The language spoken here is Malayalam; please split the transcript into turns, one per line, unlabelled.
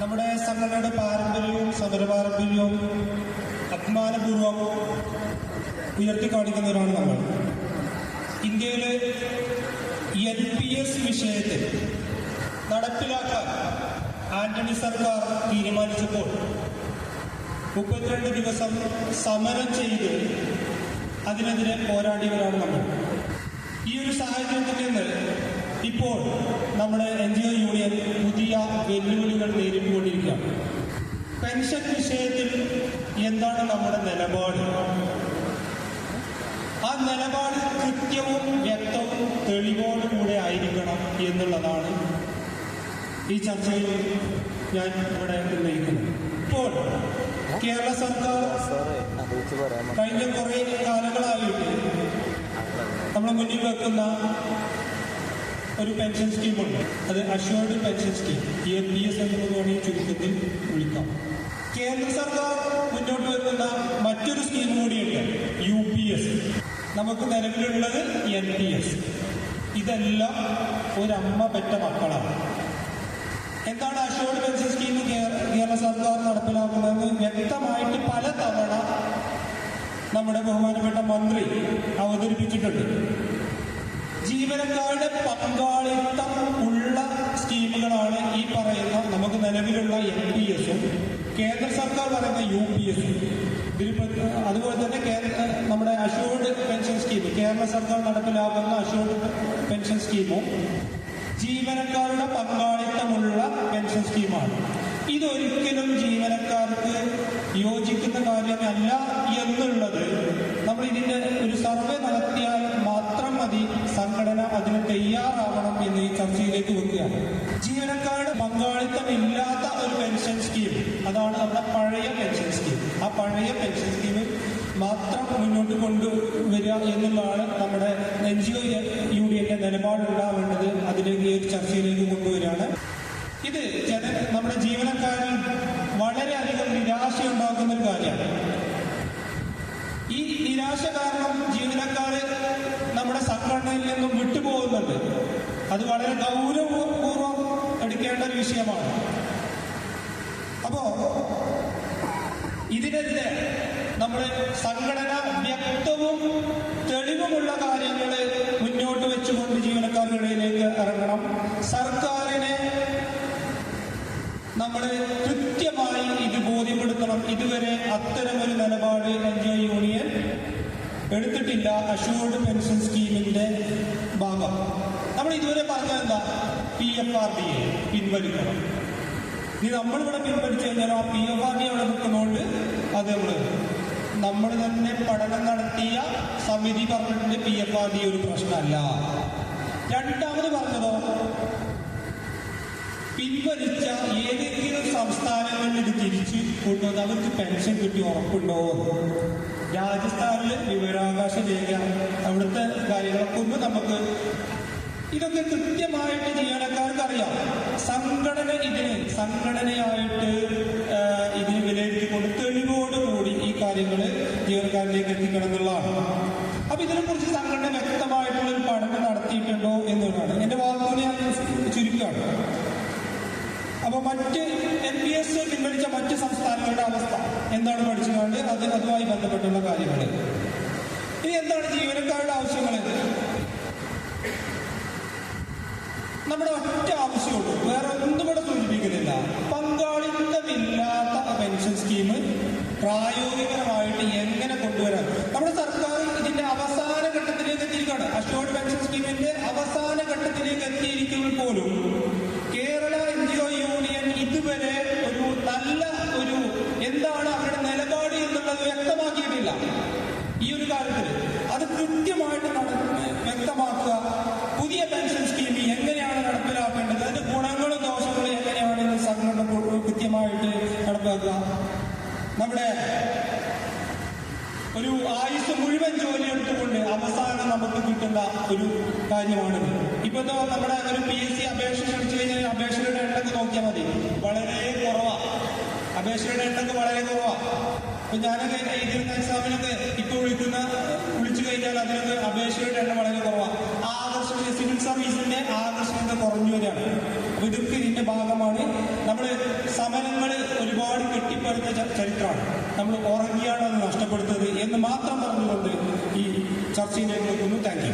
നമ്മുടെ സംഘടനയുടെ പാരമ്പര്യവും സമരപാരമ്പര്യവും അഭിമാനപൂർവം ഉയർത്തിക്കാണിക്കുന്നവരാണ് നമ്മൾ. ഇന്ത്യയിലെ എൻ പി എസ് വിഷയത്തിൽ നടപ്പിലാക്കാൻ ആന്റണി സർക്കാർ തീരുമാനിച്ചപ്പോൾ മുപ്പത്തിരണ്ട് ദിവസം സമരം ചെയ്ത് അതിനെതിരെ പോരാടിയവരാണ് നമ്മൾ. ഈ ഒരു സാഹചര്യത്തിൽ നിന്ന് ഇപ്പോൾ നമ്മുടെ എൻ ജി ഒ യൂണിയൻ പുതിയ നേരിട്ടുകൊണ്ടിരിക്കുകയാണ് പെൻഷൻ വിഷയത്തിൽ എന്താണ് നമ്മുടെ നിലപാട്? ആ നിലപാട് കൃത്യവും വ്യക്തവും തെളിവോടുകൂടെ ആയിരിക്കണം എന്നുള്ളതാണ് ഈ ചർച്ചയിൽ ഞാൻ ഇവിടെ ഉന്നയിക്കുന്നത്. ഇപ്പോൾ കേരള സർക്കാർ കഴിഞ്ഞ കുറേ കാലങ്ങളായിട്ട് നമ്മൾ മുന്നിൽ വെക്കുന്ന ഒരു പെൻഷൻ സ്കീമുണ്ട് അത് അഷ്വേർഡ് പെൻഷൻ സ്കീം ഈ എം പി എസ് എന്ന് ചുരുക്കത്തിൽ വിളിക്കാം. കേന്ദ്ര സർക്കാർ മുന്നോട്ട് വരുന്ന മറ്റൊരു സ്കീം കൂടിയുണ്ട്. യു പി എസ് നമുക്ക് നിലവിലുള്ളത് എൻ പി എസ് ഇതെല്ലാം ഒരമ്മ പെറ്റ മക്കളാണ്. എന്താണ് അഷ്വേർഡ് പെൻഷൻ സ്കീം കേര- കേരള സർക്കാർ നടപ്പിലാക്കുന്നതെന്ന് വ്യക്തമായിട്ട് പല തവണ നമ്മുടെ ബഹുമാനപ്പെട്ട മന്ത്രി അവതരിപ്പിച്ചിട്ടുണ്ട്. ജീവനക്കാരുടെ പങ്കാളിത്തം കേന്ദ്ര സർക്കാർ പറയുന്ന യു പി എസ് അതുപോലെ തന്നെ കേന്ദ്ര നമ്മുടെ അഷോർഡ് പെൻഷൻ സ്കീം. കേരള സർക്കാർ നടപ്പിലാക്കുന്ന അഷോർഡ് പെൻഷൻ സ്കീമും ജീവനക്കാരുടെ പങ്കാളിത്തമുള്ള പെൻഷൻ സ്കീമാണ്. ഇതൊരിക്കലും ജീവനക്കാർക്ക് യോജിക്കുന്ന കാര്യമല്ല എന്നുള്ളത് നമ്മൾ ഇതിന്റെ ഒരു സർവേ നടത്തിയാൽ മതി സംഘടന അതിന് തയ്യാറാവണം എന്ന് ഈ ചർച്ചയിലേക്ക് വെക്കുകയാണ്. ജീവനക്കാരുടെ പങ്കാളിത്തം ഇല്ലാത്ത ഒരു പെൻഷൻ സ്കീം. അതാണ് നമ്മുടെ പഴയ പെൻഷൻ സ്കീം. ആ പഴയ പെൻഷൻ സ്കീമിൽ മാത്രം മുന്നോട്ട് കൊണ്ടുവരിക എന്നുള്ളതാണ് നമ്മുടെ എൻ ജി ഒ യൂണിയന്റെ നിലപാടുണ്ടാവേണ്ടത് അതിലേക്ക് ഈ ചർച്ചയിലേക്ക് കൊണ്ടുവരികയാണ്. ഇത് ജന നമ്മുടെ ജീവനക്കാരിൽ വളരെയധികം നിരാശയുണ്ടാക്കുന്ന ഒരു കാര്യമാണ്. ഈ നിരാശ കാരണം ജീവനക്കാര് നമ്മുടെ സംഘടനയിൽ നിന്നും വിട്ടുപോകുന്നുണ്ട്. അത് വളരെ ഗൗരവപൂർവം എടുക്കേണ്ട ഒരു വിഷയമാണ്. അപ്പോ ഇതിനെതിരെ നമ്മുടെ സംഘടന വ്യക്തവും തെളിവുമുള്ള കാര്യങ്ങൾ മുന്നോട്ട് വെച്ചുകൊണ്ട് ജീവനക്കാരുടെ ഇടയിലേക്ക് ഇറങ്ങണം. സർക്കാരിനെ നമ്മൾ കൃത്യമായി ഇത് ബോധ്യപ്പെടുത്തണം. ഇതുവരെ അത്തരമൊരു നിലപാട് എൻ ജി യൂണിയൻ എടുത്തിട്ടില്ല. അഷോർഡ് പെൻഷൻ നമ്മൾ ഇതുവരെ പറഞ്ഞത് എന്താ? P F R D A പിൻവലിക്കണം. ഇനി നമ്മളിവിടെ പിൻവലിച്ചു കഴിഞ്ഞാൽ ആ പി എഫ് ആർ ഡി അവിടെ നിൽക്കുന്നതുകൊണ്ട് അത് നമ്മൾ നമ്മൾ തന്നെ പഠനം നടത്തിയ സമിതി പറഞ്ഞിട്ടുണ്ട് പി എഫ് ആർ ഡി ഒരു പ്രശ്നമല്ല. രണ്ടാമത് പറഞ്ഞതോ? പിൻവലിച്ച ഏതെങ്കിലും സംസ്ഥാനങ്ങളിൽ ഇത് തിരിച്ച് കൊണ്ടുവന്ന് അവർക്ക് പെൻഷൻ കിട്ടി ഉറപ്പുണ്ടോ? രാജസ്ഥാനിൽ വിവരാവകാശ രേഖ ഒന്ന് നമുക്ക് ഇതൊക്കെ കൃത്യമായിട്ട് ജീവനക്കാർക്ക് അറിയാം സംഘടന ഇതിന് സംഘടനയായിട്ട് ഇതിന് ഇതിന് വിലയിരുത്തിക്കൊണ്ട് തെളിവോടുകൂടി ഈ കാര്യങ്ങൾ ജീവനക്കാരിലേക്ക് എത്തിക്കണം എന്നുള്ളതാണ്. അപ്പൊ ഇതിനെക്കുറിച്ച് സംഘടന വ്യക്തമായിട്ടുള്ള ഒരു പഠനം നടത്തിയിട്ടുണ്ടോ എന്നുള്ളതാണ്. എന്റെ വാക്കുകൾ ഞാൻ ചുരുക്കുകയാണ് അപ്പൊ മറ്റ് എൻ പി എസ് പിൻവലിച്ച മറ്റ് സംസ്ഥാനങ്ങളുടെ അവസ്ഥ എന്താണ് പഠിച്ചുകൊണ്ട് അത് അതുമായി ബന്ധപ്പെട്ടുള്ള കാര്യങ്ങൾ ഇനി എന്താണ് ജീവനക്കാരുടെ ആവശ്യങ്ങൾ നമ്മുടെ ഒറ്റ ആവശ്യമുള്ളൂ വേറെ ഒന്നും ഇവിടെ സൂചിപ്പിക്കുന്നില്ല. പങ്കാളിത്തമില്ലാത്ത പെൻഷൻ സ്കീം പ്രായോഗികമായിട്ട് എങ്ങനെ കൊണ്ടുവരാം? നമ്മുടെ സർക്കാർ ഇതിന്റെ അവസാന ഘട്ടത്തിലേക്ക് എത്തിയിരിക്കുകയാണ്. അഷ്യോർഡ് പെൻഷൻ സ്കീമിന്റെ അവസാന ഘട്ടത്തിലേക്ക് എത്തിയിരിക്കുമ്പോൾ പോലും Kerala N G O union ഇതുവരെ ഒരു നല്ല ഒരു എന്താണ് അവരുടെ നിലപാട് എന്നുള്ളത് വ്യക്തമാക്കിയിട്ടില്ല. ഈ ഒരു കാര്യത്തിൽ അത് കൃത്യമായിട്ട് വ്യക്തമാക്കുക. പുതിയ പെൻഷൻ സ്കീം കൃത്യമായിട്ട് നടപ്പാക്കുക. നമ്മുടെ ഒരു ആയുസ് മുഴുവൻ ജോലി എടുത്തുകൊണ്ട് അവസാനം നമുക്ക് കിട്ടുന്ന ഒരു കാര്യമാണ് ഇപ്പൊ ദാ നമ്മുടെ ഒരു പി എസ് സി അപേക്ഷ ക്ഷണിച്ചു കഴിഞ്ഞാൽ അപേക്ഷയുടെ എണ്ണക്ക് നോക്കിയാൽ മതി. വളരെ കുറവാ. അപേക്ഷയുടെ എണ്ണക്ക് വളരെ കുറവാ. ഇപ്പൊ ഞാനൊക്കെ എഴുതിയിരുന്ന എക്സാമിനൊക്കെ ഇപ്പൊ വിളിക്കുന്ന വിളിച്ചു കഴിഞ്ഞാൽ അതിനൊക്കെ അപേക്ഷയുടെ എണ്ണം വളരെ കുറവാണ് ആകർഷണ സിവിൽ സർവീസിന്റെ ആകർഷണത കുറഞ്ഞു വരികയാണ്. അപ്പൊ ഇതൊക്കെ ഇതിന്റെ ഭാഗമാണ്. നമ്മൾ സമരങ്ങൾ ഒരുപാട് കെട്ടിപ്പടുത്ത ചരിത്രമാണ്. നമ്മൾ ഉറങ്ങിയാണ് അത് നഷ്ടപ്പെടുത്തത് എന്ന് മാത്രം പറഞ്ഞുകൊണ്ട് ഈ ചർച്ചയിലേക്ക് നോക്കുന്നു താങ്ക്